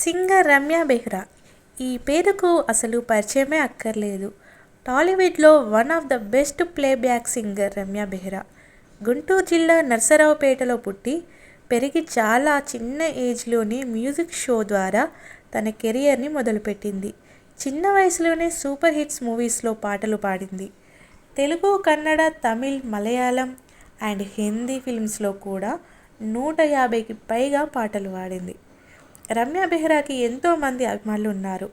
Singer Ramya Behra. ఈ పేరుకు అసలు పరిచయమే అక్కర్లేదు. టాలీవుడ్లో one of the best playback singer Ramya Behara. Guntur జిల్లా నర్సరావుపేటలో పుట్టి పెరిగి చాలా చిన్న ఏజ్లోనే మ్యూజిక్ షో ద్వారా తన కెరియర్ని మొదలుపెట్టింది. చిన్న వయసులోనే సూపర్ హిట్స్ మూవీస్లో పాటలు పాడింది. తెలుగు కన్నడ తమిళ్ మలయాళం అండ్ హిందీ ఫిల్మ్స్లో కూడా నూట యాభైకి పైగా పాటలు పాడింది. రమ్య బెహ్రాకి ఎంతోమంది అభిమానులు ఉన్నారు.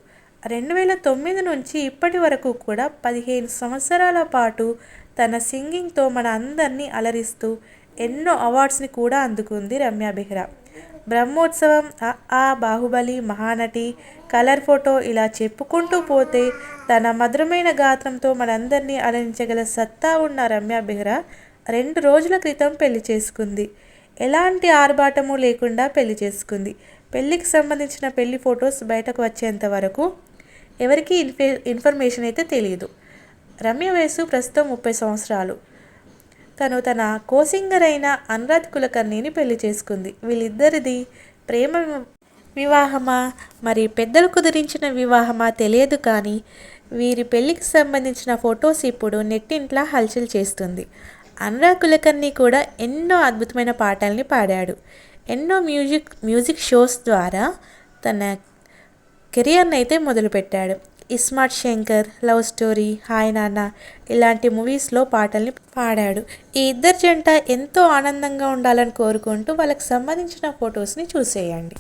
రెండు వేల తొమ్మిది నుంచి ఇప్పటి వరకు కూడా పదిహేను సంవత్సరాల పాటు తన సింగింగ్తో మన అందరినీ అలరిస్తూ ఎన్నో అవార్డ్స్ని కూడా అందుకుంది రమ్య బెహ్రా. బ్రహ్మోత్సవం ఆ బాహుబలి మహానటి కలర్ ఫోటో ఇలా చెప్పుకుంటూ పోతే తన మధురమైన గాత్రంతో మనందరినీ అలరించగల సత్తా ఉన్న రమ్య బెహ్రా రెండు రోజుల క్రితం పెళ్ళి చేసుకుంది. ఎలాంటి ఆర్భాటము లేకుండా పెళ్ళి చేసుకుంది. పెళ్ళికి సంబంధించిన పెళ్ళి ఫొటోస్ బయటకు వచ్చేంత వరకు ఎవరికీ ఇన్ఫే ఇన్ఫర్మేషన్ అయితే తెలియదు రమ్య వయసు ప్రస్తుతం ముప్పై సంవత్సరాలు. తను తన కోసింగర్ అయిన అనురాధ్ కులకర్ణిని పెళ్ళి చేసుకుంది. వీళ్ళిద్దరిది ప్రేమ వివాహమా? మరి పెద్దలు కుదిరించిన వివాహమా తెలియదు కానీ వీరి పెళ్ళికి సంబంధించిన ఫొటోస్ ఇప్పుడు నెట్టింట్లా హల్చల్ చేస్తుంది. అనురాగ్ కులకర్ణి కూడా ఎన్నో అద్భుతమైన పాటల్ని పాడాడు. ఎన్నో మ్యూజిక్ మ్యూజిక్ షోస్ ద్వారా తన కెరియర్ని అయితే మొదలుపెట్టాడు iSmart Shankar love story hi Nanna ఇలాంటి మూవీస్లో పాటల్ని పాడాడు. ఈ ఇద్దరు జంట ఎంతో ఆనందంగా ఉండాలని కోరుకుంటూ వాళ్ళకి సంబంధించిన ఫొటోస్ని చూసేయండి.